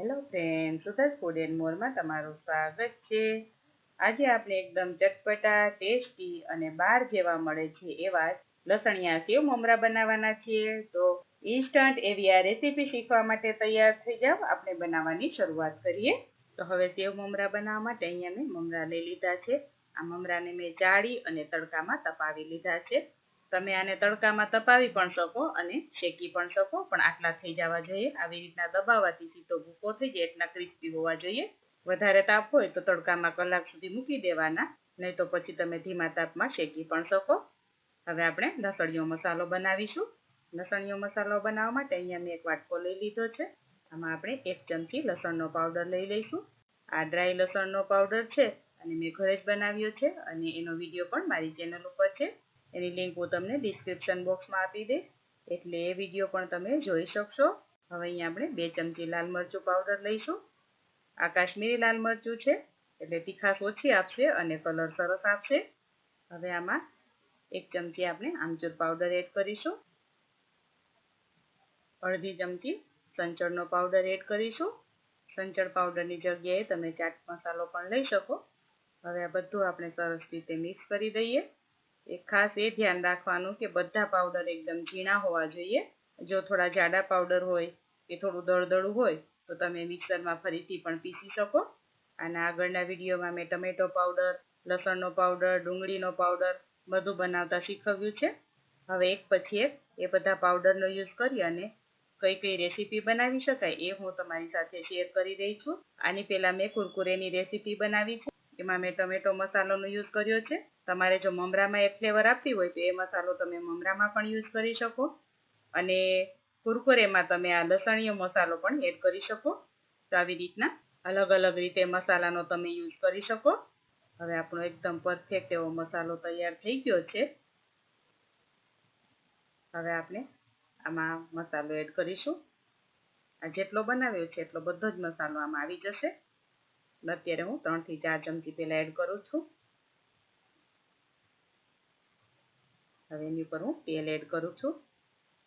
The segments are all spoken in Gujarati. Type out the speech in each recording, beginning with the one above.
Hello friend Sudha's food and મોરમાં તમારું સ્વાગત છે. આજે આપણે એકદમ ચટપટા, ટેસ્ટી અને બાર જેવા મળે છે એવા લસણિયા સેવ મમરા બનાવવાના છીએ. તો ઇન્સ્ટન્ટ એવી આ રેસીપી શીખવા માટે તૈયાર થઈ જાવ આપણે બનાવવાની શરૂઆત કરીએ. તો હવે સેવ મમરા બનાવવા માટે અહીંયા મેં મમરા લઈ લીધા છે. આ મમરાને મેં ચાળી અને તડકામાં તપાવી લીધા છે. તમે આને તડકામાં તપાવી પણ શકો અને શેકી પણ શકો, પણ આટલા થઈ જવા જોઈએ. આવી રીતના દબાવવાથી સીધો ભૂકો થઈ જાય, એટલા ક્રિસ્પી હોવા જોઈએ. વધારે તાપ હોય તો તડકામાં કલાક સુધી મૂકી દેવાના, નહીં તો પછી તમે ધીમા તાપમાં શેકી પણ શકો. હવે આપણે લસણીયો મસાલો બનાવીશું. લસણીયો મસાલો બનાવવા માટે અહીંયા મેં એક વાટકો લઈ લીધો છે. આમાં આપણે એક ચમચી લસણનો પાવડર લઈ લઈશું. આ ડ્રાય લસણનો પાવડર છે અને મેં ઘરે જ બનાવ્યો છે અને એનો વીડિયો પણ મારી ચેનલ ઉપર છે. એની લિંક હું તમને ડિસ્ક્રિપ્શન બોક્સમાં આપી દઈશ. એટલે એ વીડિયો પણ તમે જોઈ શકશો. હવે અહીંયા આપણે બે ચમચી લાલ મરચું પાવડર લઈશું. આ કાશ્મીરી લાલ મરચું છે, એટલે તીખાશ ઓછી આપશે અને કલર સરસ આપશે. હવે આમાં એક ચમચી આપણે આમચૂર પાવડર એડ કરીશું. અડધી ચમચી સંચળનો પાવડર એડ કરીશું. સંચળ પાવડરની જગ્યાએ તમે ચાટ મસાલો પણ લઈ શકો. હવે આ બધું આપણે સરસ રીતે મિક્સ કરી દઈએ. એક ખાસ એ ધ્યાન રાખવાનું કે બધા પાવડર એકદમ ઝીણા હોવા જોઈએ. જો થોડા જાડા પાવડર હોય કે થોડું દળદળું હોય, તો તમે મિક્સરમાં ફરીથી પણ પીસી શકો. અને આગળના વિડીયોમાં મેં ટમેટો પાવડર લસણનો પાવડર ડુંગળીનો પાવડર બધું બનાવતા શીખવ્યું છે. હવે એક પછી એક એ બધા પાવડરનો યુઝ કરી અને કઈ કઈ રેસીપી બનાવી શકાય એ હું તમારી સાથે શેર કરી રહી છું. આની પહેલાં મેં કુરકુરેની રેસીપી બનાવી છે. એમાં મેં ટમેટો મસાલોનો યુઝ કર્યો છે. તમારે જો મમરામાં એ ફ્લેવર આપવી હોય તો એ મસાલો તમે મમરામાં પણ યુઝ કરી શકો. અને કુરકુરેમાં તમે આ લસણીયો મસાલો પણ એડ કરી શકો. તો આવી રીતના અલગ અલગ રીતે મસાલાનો તમે યુઝ કરી શકો. હવે આપણો એકદમ પરફેક્ટ એવો મસાલો તૈયાર થઈ ગયો છે. હવે આપણે આમાં મસાલો એડ કરીશું. આ જેટલો બનાવ્યો છે એટલો બધો જ મસાલો આમાં આવી જશે. અત્યારે હું ત્રણથી ચાર ચમચી પહેલાં એડ કરું છું. હવે એની ઉપર હું તેલ એડ કરું છું.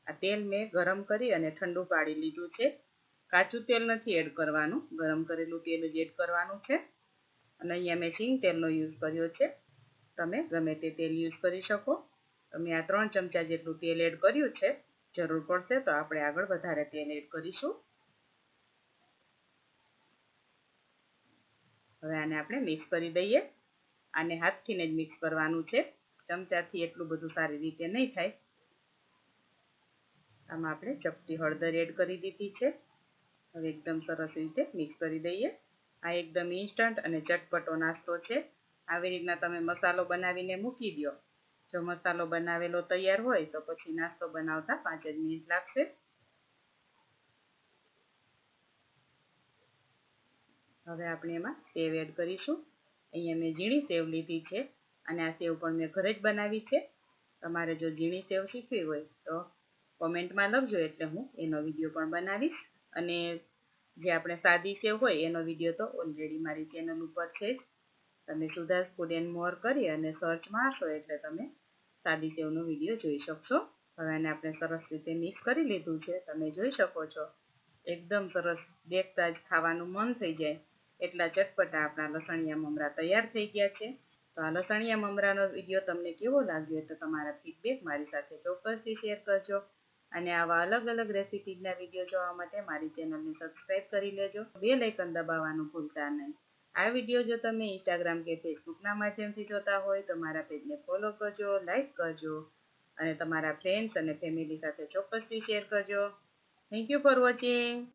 આ તેલ મેં ગરમ કરી અને ઠંડુ પાડી લીધું છે. કાચું તેલ નથી એડ કરવાનું. ગરમ કરેલું તેલ જ એડ કરવાનું છે. અને અહીંયા મેં સિંગ તેલનો યુઝ કર્યો છે. તમે ગમે તે તેલ યુઝ કરી શકો. તમે આ ત્રણ ચમચા જેટલું તેલ એડ કર્યું છે, જરૂર પડશે તો આપણે આગળ વધારે તેલ એડ કરીશું. હવે આને આપણે મિક્સ કરી દઈએ. આને હાથથીને જ મિક્સ કરવાનું છે. ચમચાથી એટલું બધું સારી રીતે નહીં થાય. આમાં આપણે ચપટી હળદર એડ કરી દીધી છે. હવે એકદમ સરસ રીતે મિક્સ કરી દઈએ. આ એકદમ ઇન્સ્ટન્ટ અને ચટપટો નાસ્તો છે. આવી રીતના તમે મસાલો બનાવીને મૂકી દો જો મસાલો બનાવેલો તૈયાર હોય તો પછી નાસ્તો બનાવતા પાંચ જ મિનિટ લાગશે. હવે આપણે એમાં સેવ એડ કરીશું. અહીંયા મેં ઝીણી સેવ લીધી છે અને આ સેવ પણ મેં ઘરે જ બનાવી છે. તમારે જો ઝીણી સેવ શીખવી હોય તો કોમેન્ટમાં લખજો એટલે હું એનો વીડિયો પણ બનાવીશ. અને જે આપણે સાદી સેવ હોય એનો વીડિયો તો ઓલરેડી મારી ચેનલ ઉપર છે જ. તમે સુધાસ ફૂડ એન્ડ મોર કરી અને સર્ચ મારશો એટલે તમે સાદી સેવનો વીડિયો જોઈ શકશો. હવે આને આપણે સરસ રીતે મિક્સ કરી લીધું છે. તમે જોઈ શકો છો. એકદમ સરસ દેખતા જ ખાવાનું મન થઈ જાય. એટલા ચટપટા આપણા લસણિયા મમરા તૈયાર થઈ ગયા છે. તો આ લસણિયા મમરાનો વીડિયો તમને કેવો લાગ્યો તો તમારા ફીડબેક મારી સાથે ચોક્કસથી શેર કરજો. અને આવા અલગ અલગ રેસીપીના વીડિયો જોવા માટે મારી ચેનલને સબસ્ક્રાઇબ કરી લેજો. બે લાઇકન દબાવવાનું ભૂલતા નહીં. આ વીડિયો જો તમે ઇન્સ્ટાગ્રામ કે ફેસબુકના માધ્યમથી જોતા હોય તો મારા પેજને ફોલો કરજો લાઇક કરજો અને તમારા ફ્રેન્ડ્સ અને ફેમિલી સાથે ચોક્કસથી શેર કરજો. Thank you for watching